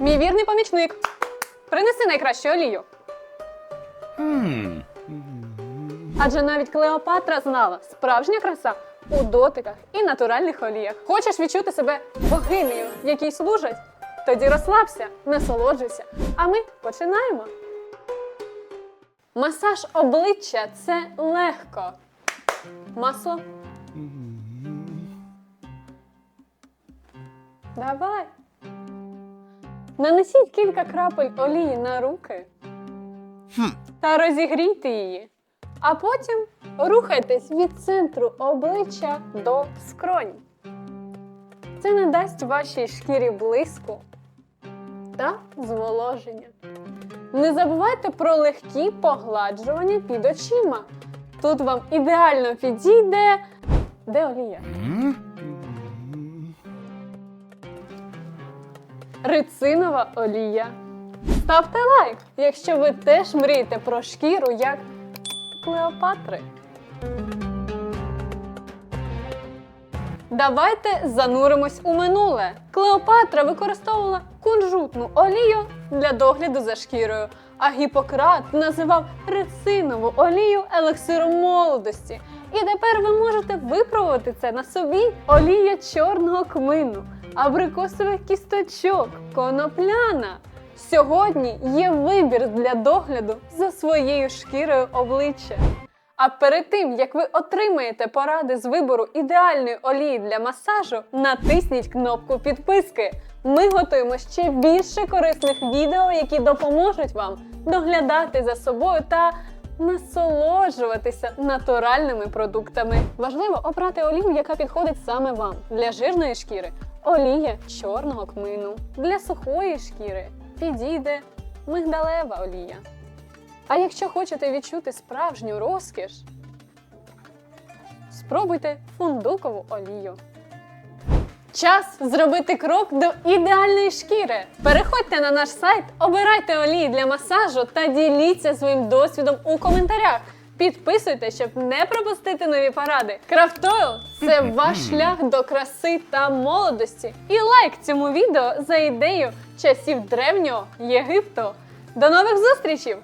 Мій вірний помічник. Принеси найкращу олію. Адже навіть Клеопатра знала, справжня краса у дотиках і натуральних оліях. Хочеш відчути себе богинею, якій служать? Тоді розслабся, насолоджуйся. А ми починаємо. Масаж обличчя це легко. Масло. Давай. Нанесіть кілька крапель олії на руки та розігрійте її. А потім рухайтесь від центру обличчя до скронь. Це надасть вашій шкірі блиску та зволоження. Не забувайте про легкі погладжування під очима. Тут вам ідеально підійде де Рицинова олія. Ставте лайк, якщо ви теж мрієте про шкіру як Клеопатри. Давайте зануримось у минуле. Клеопатра використовувала кунжутну олію для догляду за шкірою, а Гіппократ називав рицинову олію елексиром молодості. І тепер ви можете випробувати це на собі. Олія чорного кмину, абрикосових кісточок, конопляна. Сьогодні є вибір для догляду за своєю шкірою обличчя. А перед тим, як ви отримаєте поради з вибору ідеальної олії для масажу, натисніть кнопку підписки. Ми готуємо ще більше корисних відео, які допоможуть вам доглядати за собою та насолоджуватися натуральними продуктами. Важливо обрати олію, яка підходить саме вам для жирної шкіри. Олія чорного кмину. Для сухої шкіри підійде мигдалева олія. А якщо хочете відчути справжню розкіш, спробуйте фундукову олію. Час зробити крок до ідеальної шкіри. Переходьте на наш сайт, обирайте олії для масажу та діліться своїм досвідом у коментарях. Підписуйтесь, щоб не пропустити нові поради. Крафтойл це ваш шлях до краси та молодості. І лайк цьому відео за ідею часів древнього Єгипту. До нових зустрічей!